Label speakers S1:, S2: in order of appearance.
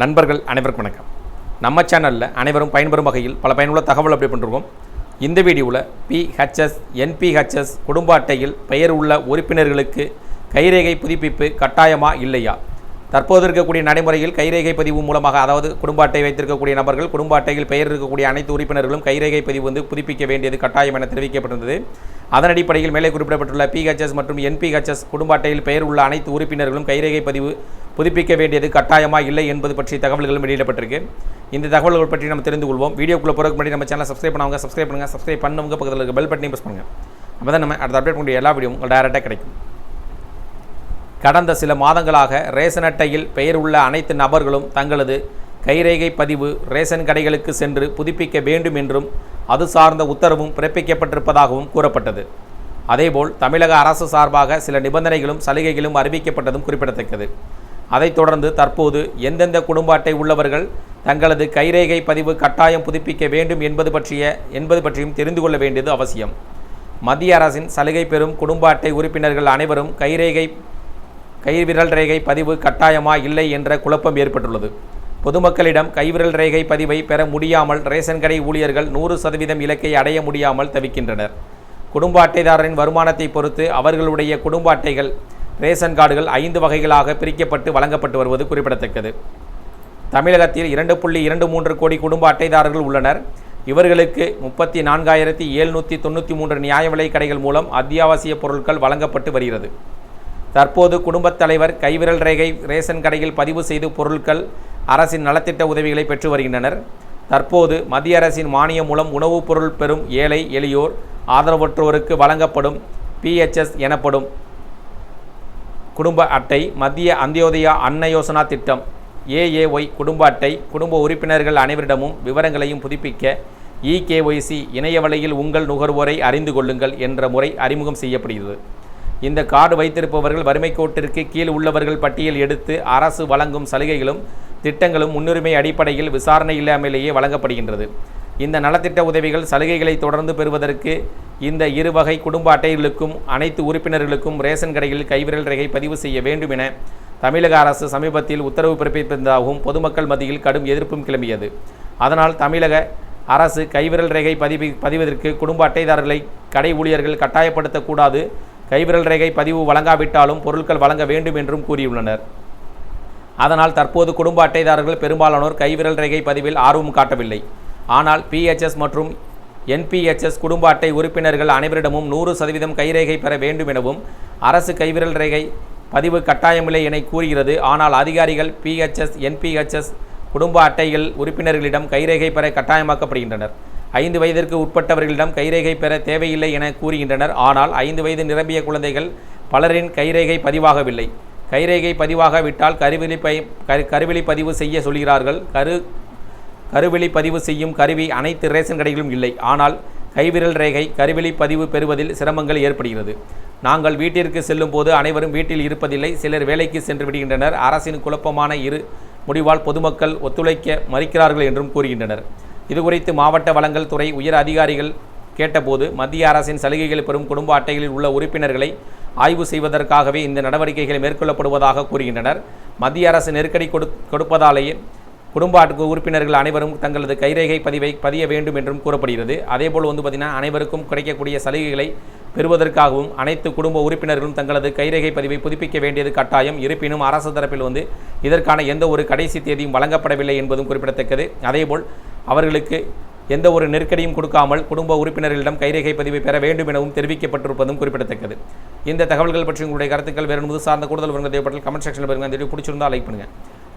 S1: நண்பர்கள் அனைவருக்கும் வணக்கம். நம்ம சேனலில் அனைவரும் பயன்பெறும் வகையில் பல பயனுள்ள தகவல் அப்படி பண்ணிருக்கோம். இந்த வீடியோவில் பிஹெச்எஸ் என்பிஹெச்எஸ் குடும்ப அட்டையில் பெயர் உள்ள உறுப்பினர்களுக்கு கைரேகை புதுப்பிப்பு கட்டாயமா இல்லையா? தற்போது இருக்கக்கூடிய நடைமுறையில் கைரேகை பதிவு மூலமாக அதாவது குடும்ப அட்டை வைத்திருக்கக்கூடிய நபர்கள் குடும்ப அட்டையில் பெயர் இருக்கக்கூடிய அனைத்து உறுப்பினர்களும் கைரேகை பதிவு வந்து புதுப்பிக்க வேண்டியது கட்டாயம் என தெரிவிக்கப்பட்டிருந்தது அதன் அடிப்படையில் மேலே குறிப்பிடப்பட்டுள்ள பிஹெச்எஸ் மற்றும் என்பிஹெச்எஸ் குடும்ப அட்டையில் பெயர் உள்ள அனைத்து உறுப்பினர்களும் கைரேகை பதிவு புதுப்பிக்க வேண்டியது கட்டாயமா இல்லை என்பது பற்றிய தகவல்களும் வெளியிடப்பட்டிருக்கு. இந்த தகவல்கள் பற்றி நம்ம தெரிந்து கொள்வோம். வீடியோக்குள்ளே போகிறதுக்கு முன்னாடி நம்ம சேனலை சப்ஸ்கிரைப் பண்ணுவாங்க சப்ஸ்கிரைப் பண்ணுங்கள் சப்ஸ்கிரைப் பண்ணவங்க பக்கத்தில் இருக்க பெல் பட்டனையும் ப்ரெஸ் பண்ணுங்கள் அப்போ தான் நம்ம அடுத்த அப்டேட் பண்ணி எல்லா வீடியோ உங்களுக்கு டேரெக்டாக கிடைக்கும். கடந்த சில மாதங்களாக ரேஷன் அட்டையில் பெயர் உள்ள அனைத்து நபர்களும் தங்களது கைரேகை பதிவு ரேஷன் கடைகளுக்கு சென்று புதுப்பிக்க வேண்டும் என்றும் அது சார்ந்த உத்தரவும் பிறப்பிக்கப்பட்டிருப்பதாகவும் கூறப்பட்டது. அதேபோல் தமிழக அரசு சார்பாக சில நிபந்தனைகளும் சலுகைகளும் அறிவிக்கப்பட்டதும் குறிப்பிடத்தக்கது. அதைத் தொடர்ந்து தற்போது எந்தெந்த குடும்ப அட்டை உள்ளவர்கள் தங்களது கைரேகை பதிவு கட்டாயம் புதுப்பிக்க வேண்டும் என்பது பற்றிய என்பது பற்றியும் தெரிந்து கொள்ள வேண்டியது அவசியம். மத்திய அரசின் சலுகை பெறும் குடும்ப அட்டை உறுப்பினர்கள் அனைவரும் கைரேகை கைவிரல் ரேகை பதிவு கட்டாயமா இல்லை என்ற குழப்பம் ஏற்பட்டுள்ளது. பொதுமக்களிடம் கைவிரல் ரேகை பதிவை பெற முடியாமல் ரேஷன் கடை ஊழியர்கள் நூறு சதவீதம் இலக்கை அடைய முடியாமல் தவிக்கின்றனர். குடும்ப அட்டைதாரரின் வருமானத்தை பொறுத்து அவர்களுடைய குடும்ப அட்டைகள் ரேஷன் கார்டுகள் ஐந்து வகைகளாக பிரிக்கப்பட்டு வழங்கப்பட்டு வருவது குறிப்பிடத்தக்கது. தமிழகத்தில் இரண்டு புள்ளி இரண்டு மூன்று கோடி குடும்ப அட்டைதாரர்கள் உள்ளனர். இவர்களுக்கு முப்பத்தி நான்காயிரத்தி எழுநூற்றி தொண்ணூற்றி மூன்று நியாய விலை கடைகள் மூலம் அத்தியாவசிய பொருட்கள் வழங்கப்பட்டு வருகிறது. தற்போது குடும்பத் தலைவர் கைவிரல் ரேகை ரேஷன் கடையில் பதிவு செய்து பொருட்கள் அரசின் நலத்திட்ட உதவிகளை பெற்று வருகின்றனர். தற்போது மத்திய அரசின் மானியம் மூலம் உணவுப் பொருள் பெறும் ஏழை எளியோர் ஆதரவற்றோருக்கு வழங்கப்படும் பிஹெச்எஸ் எனப்படும் குடும்ப அட்டை மத்திய அந்தியோதயா அன்ன யோசனா திட்டம் ஏஏஒய் குடும்ப அட்டை குடும்ப உறுப்பினர்கள் அனைவரிடமும் விவரங்களையும் புதுப்பிக்க இகேஒய்சி இணையவழியில் உங்கள் நுகர்வோரை அறிந்து கொள்ளுங்கள் என்ற முறை அறிமுகம் செய்யப்படுகிறது. இந்த கார்டு வைத்திருப்பவர்கள் வறுமை கோட்டிற்கு கீழ் உள்ளவர்கள் பட்டியல் எடுத்து அரசு வழங்கும் சலுகைகளும் திட்டங்களும் முன்னுரிமை அடிப்படையில் விசாரணை இல்லாமலேயே வழங்கப்படுகின்றது. இந்த நலத்திட்ட உதவிகள் சலுகைகளை தொடர்ந்து பெறுவதற்கு இந்த இரு வகை குடும்ப அட்டைகளுக்கும் அனைத்து உறுப்பினர்களுக்கும் ரேஷன் கடைகளில் கைவிரல் ரேகை பதிவு செய்ய வேண்டும் என தமிழக அரசு சமீபத்தில் உத்தரவு பிறப்பித்திருந்ததாகவும் பொதுமக்கள் மத்தியில் கடும் எதிர்ப்பும் கிளம்பியது. அதனால் தமிழக அரசு கைவிரல் ரேகை பதிவு பதிவதற்கு குடும்ப அட்டைதாரர்களை கடை ஊழியர்கள் கட்டாயப்படுத்தக்கூடாது. கைவிரல் ரேகை பதிவு வழங்காவிட்டாலும் பொருட்கள் வழங்க வேண்டும் என்றும் கூறியுள்ளனர். அதனால் தற்போது குடும்ப அட்டைதாரர்கள் பெரும்பாலானோர் கைவிரல் ரேகை பதிவில் ஆர்வம் காட்டவில்லை. ஆனால் பிஹெச்எஸ் மற்றும் என்பிஹெச்எஸ் குடும்ப அட்டை உறுப்பினர்கள் அனைவரிடமும் நூறு சதவீதம் கைரேகை பெற வேண்டும் எனவும் அரசு கைவிரல் ரேகை பதிவு கட்டாயமில்லை என கூறுகிறது. ஆனால் அதிகாரிகள் பிஹெச்எஸ் என்பிஹெச்எஸ் குடும்ப அட்டைகள் உறுப்பினர்களிடம் கைரேகை பெற கட்டாயமாக்கப்படுகின்றனர். ஐந்து வயதிற்கு உட்பட்டவர்களிடம் கைரேகை பெற தேவையில்லை என கூறுகின்றனர். ஆனால் ஐந்து வயது நிரம்பிய குழந்தைகள் பலரின் கைரேகை பதிவாகவில்லை. கைரேகை பதிவாகாவிட்டால் கருவிழி பை கரு கருவிழி பதிவு செய்ய சொல்கிறார்கள். கரு கருவெளி பதிவு செய்யும் கருவி அனைத்து ரேஷன் கடைகளிலும் இல்லை. ஆனால் கைவிரல் ரேகை கருவெளி பதிவு பெறுவதில் சிரமங்கள் ஏற்படுகிறது. நாங்கள் வீட்டிற்கு செல்லும் போது அனைவரும் வீட்டில் இருப்பதில்லை சிலர் வேலைக்கு சென்று விடுகின்றனர். அரசின் குழப்பமான இரு முடிவால் பொதுமக்கள் ஒத்துழைக்க மறுக்கிறார்கள் என்றும் கூறுகின்றனர். இதுகுறித்து மாவட்ட வளங்கள் துறை உயர் அதிகாரிகள் கேட்டபோது மத்திய அரசின் சலுகைகள் பெறும் குடும்ப அட்டைகளில் உள்ள உறுப்பினர்களை ஆய்வு செய்வதற்காகவே இந்த நடவடிக்கைகள் மேற்கொள்ளப்படுவதாக கூறுகின்றனர். மத்திய அரசு நெருக்கடி கொடு கொடுப்பதாலேயே குடும்ப உறுப்பினர்கள் அனைவரும் தங்களது கைரேகை பதிவை பதிய வேண்டும் என்றும் கூறப்படுகிறது. அதேபோல் வந்து பார்த்திங்கன்னா அனைவருக்கும் கிடைக்கக்கூடிய சலுகைகளை பெறுவதற்காகவும் அனைத்து குடும்ப உறுப்பினர்களும் தங்களது கைரேகை பதிவை புதுப்பிக்க வேண்டியது கட்டாயம். இருப்பினும் அரசு தரப்பில் வந்து இதற்கான எந்த ஒரு கடைசி தேதியும் வழங்கப்படவில்லை என்பதும் குறிப்பிடத்தக்கது. அதேபோல் அவர்களுக்கு எந்த ஒரு நெருக்கடியும் கொடுக்காமல் குடும்ப உறுப்பினர்களிடம் கைரேகை பதிவை பெற வேண்டும் எனவும் தெரிவிக்கப்பட்டிருப்பதும் குறிப்பிடத்தக்கது. இந்த தகவல்கள் பற்றி உங்களுடைய கருத்துக்கள் வேறு முது சார்ந்த கூடுதல் விவரங்கள் தேவைப்பட்டால் கமெண்ட் செக்ஷனில் பாருங்கள் அந்த வீடியோ பிடிச்சிருந்தால் லைக் பண்ணுங்கள்